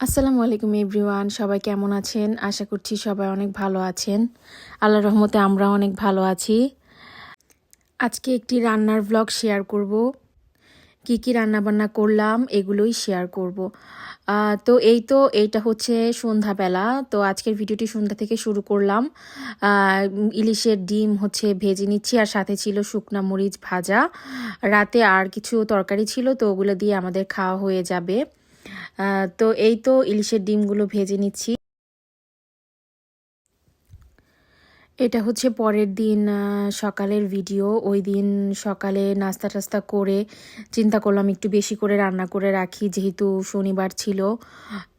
আসসালামু আলাইকুম এভরিওয়ান, সবাই কেমন আছেন? আশা করছি সবাই অনেক ভালো আছেন। আল্লাহ রহমতে আমরা অনেক ভালো আছি। আজকে একটি রান্নার ব্লগ শেয়ার করব। কি কি রান্না বান্না করলাম, এগুলোই শেয়ার করব। তো এই তো, এইটা হচ্ছে সন্ধ্যাবেলা। তো আজকের ভিডিওটি সন্ধ্যা থেকে শুরু করলাম। ইলিশের ডিম হচ্ছে ভেজে নিচ্ছি, আর সাথে ছিল শুকনা মরিচ ভাজা। রাতে আর কিছু তরকারি ছিল, তো ওগুলো দিয়ে আমাদের খাওয়া হয়ে যাবে। তো এই তো ইলিশের ডিমগুলো ভেজে নিচ্ছি। এটা হচ্ছে পরের দিন সকালের ভিডিও ওই দিন সকালে নাস্তা টাস্তা করে চিন্তা করলাম একটু বেশি করে রান্না করে রাখি, যেহেতু শনিবার ছিল।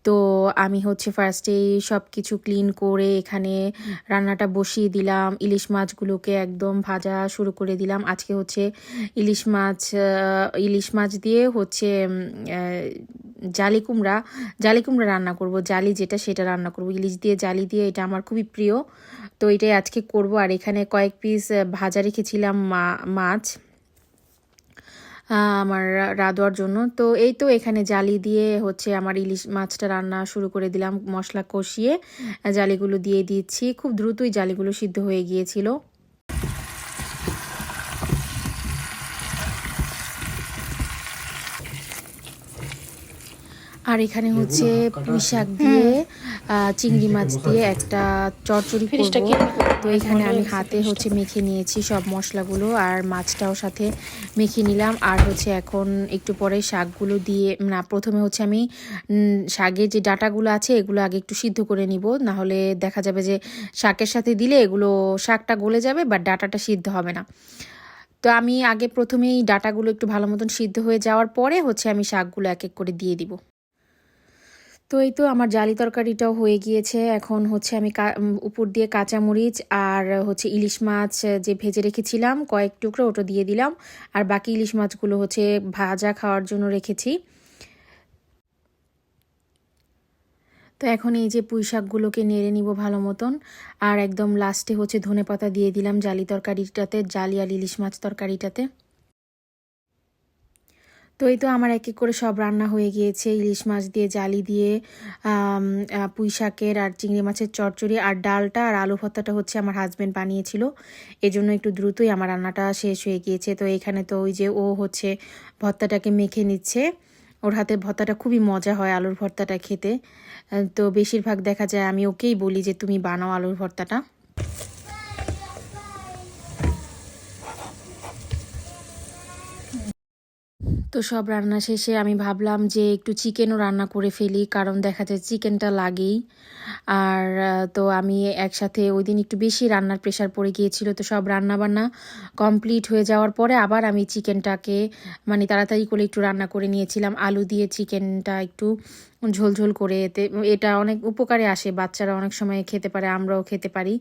তো আমি হচ্ছে ফার্স্টেই সব কিছু ক্লিন করে এখানে রান্নাটা বসিয়ে দিলাম। ইলিশ মাছগুলোকে একদম ভাজা শুরু করে দিলাম। আজকে হচ্ছে ইলিশ মাছ ইলিশ মাছ দিয়ে হচ্ছে জালি কুমড়া জালি কুমড়া রান্না করব, জালি যেটা সেটা রান্না করব, ইলিশ দিয়ে জালি দিয়ে, এটা আমার খুবই প্রিয়। তো এটাই আজকে করব, আর এখানে কয়েক পিস ভাজা রেখেছিলাম মাছ আমার রাধোয়ার জন্য। তো এই তো এখানে জালি দিয়ে হচ্ছে আমার ইলিশ মাছটা রান্না শুরু করে দিলাম, মশলা কষিয়ে জালিগুলো দিয়ে দিচ্ছি। খুব দ্রুতই জালিগুলো সিদ্ধ হয়ে গিয়েছিল। আর এখানে হচ্ছে পুঁই শাক দিয়ে চিংড়ি মাছ দিয়ে একটা চচ্চড়ি করব। তো এখানে আমি হাতে হচ্ছে মেখে নিয়েছি সব মশলাগুলো আর মাছটাও সাথে মেখে নিলাম। আর হচ্ছে এখন একটু পরে শাকগুলো দিয়ে না প্রথমে হচ্ছে আমি শাকের যে ডাটাগুলো আছে এগুলো আগে একটু সিদ্ধ করে নিব। না হলে দেখা যাবে যে শাকের সাথে দিলে এগুলো শাকটা গলে যাবে বা ডাটাটা সিদ্ধ হবে না। তো আমি আগে প্রথমেই ডাটাগুলো একটু ভালো মতন সিদ্ধ হয়ে যাওয়ার পরে হচ্ছে আমি শাকগুলো এক এক করে দিয়ে দিব। তো এই তো আমার জালি তরকারিটাও হয়ে গিয়েছে। এখন হচ্ছে আমি উপর দিয়ে কাঁচামরিচ আর হচ্ছে ইলিশ মাছ যে ভেজে রেখেছিলাম, কয়েক টুকরো ওটা দিয়ে দিলাম। আর বাকি ইলিশ মাছগুলো হচ্ছে ভাজা খাওয়ার জন্য রেখেছি। তো এখন এই যে পুঁই শাকগুলোকে নেড়ে নিব ভালো মতন। আর একদম লাস্টে হচ্ছে ধনেপাতা দিয়ে দিলাম জালি তরকারিটাতে, জালি আর ইলিশ মাছ তরকারিটাতে। তো এই তো আমার এক এক করে সব রান্না হয়ে গিয়েছে। ইলিশ মাছ দিয়ে, জালি দিয়ে পুঁই শাকের আর চিংড়ি মাছের চচ্চড়ি আর ডালটা আর আলু ভর্তাটা হচ্ছে আমার হাজবেন্ড বানিয়েছিল। এজন্য একটু দ্রুতই আমার রান্নাটা শেষ হয়ে গিয়েছে। তো এখানে তো ওই যে ও হচ্ছে ভর্তাটাকে মেখে নিচ্ছে। ওর হাতের ভর্তাটা খুবই মজা হয় আলুর ভর্তাটা খেতে। তো বেশিরভাগ দেখা যায় আমি ওকেই বলি যে, তুমি বানাও আলুর ভর্তাটা। তো সব রান্না শেষে আমি ভাবলাম যে একটু চিকেনও রান্না করে ফেলি, কারণ দেখা যায় চিকেনটা লাগেই। আর তো আমি একসাথে ওই দিন একটু বেশি রান্নার প্রেশার পড়ে গিয়েছিল, তো সব রান্না বান্না কমপ্লিট হয়ে যাওয়ার পরে আবার আমি চিকেনটাকে মানে তাড়াতাড়ি করে একটু রান্না করে নিয়েছিলাম। আলু দিয়ে চিকেনটা একটু ঝোল ঝোল করে এতে, এটা অনেক উপকারে আসে, বাচ্চারা অনেক সময় খেতে পারে, আমরাও খেতে পারি।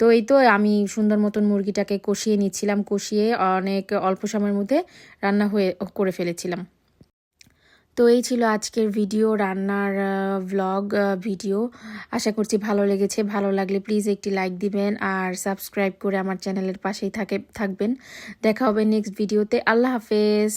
তো এই তো আমি সুন্দর মতন মুরগিটাকে কষিয়ে নিচ্ছিলাম, কষিয়ে অনেক অল্প সময়ের মধ্যে রান্না হয়ে, করে ফেলেছিলাম। তো এই ছিল আজকের ভিডিও, রান্নার ভ্লগ ভিডিও। আশা করছি ভালো লেগেছে, ভালো লাগলে প্লিজ একটি লাইক দিবেন আর সাবস্ক্রাইব করে আমার চ্যানেলের পাশেই থাকে, থাকবেন। দেখা হবে নেক্সট ভিডিওতে আল্লাহ হাফেজ।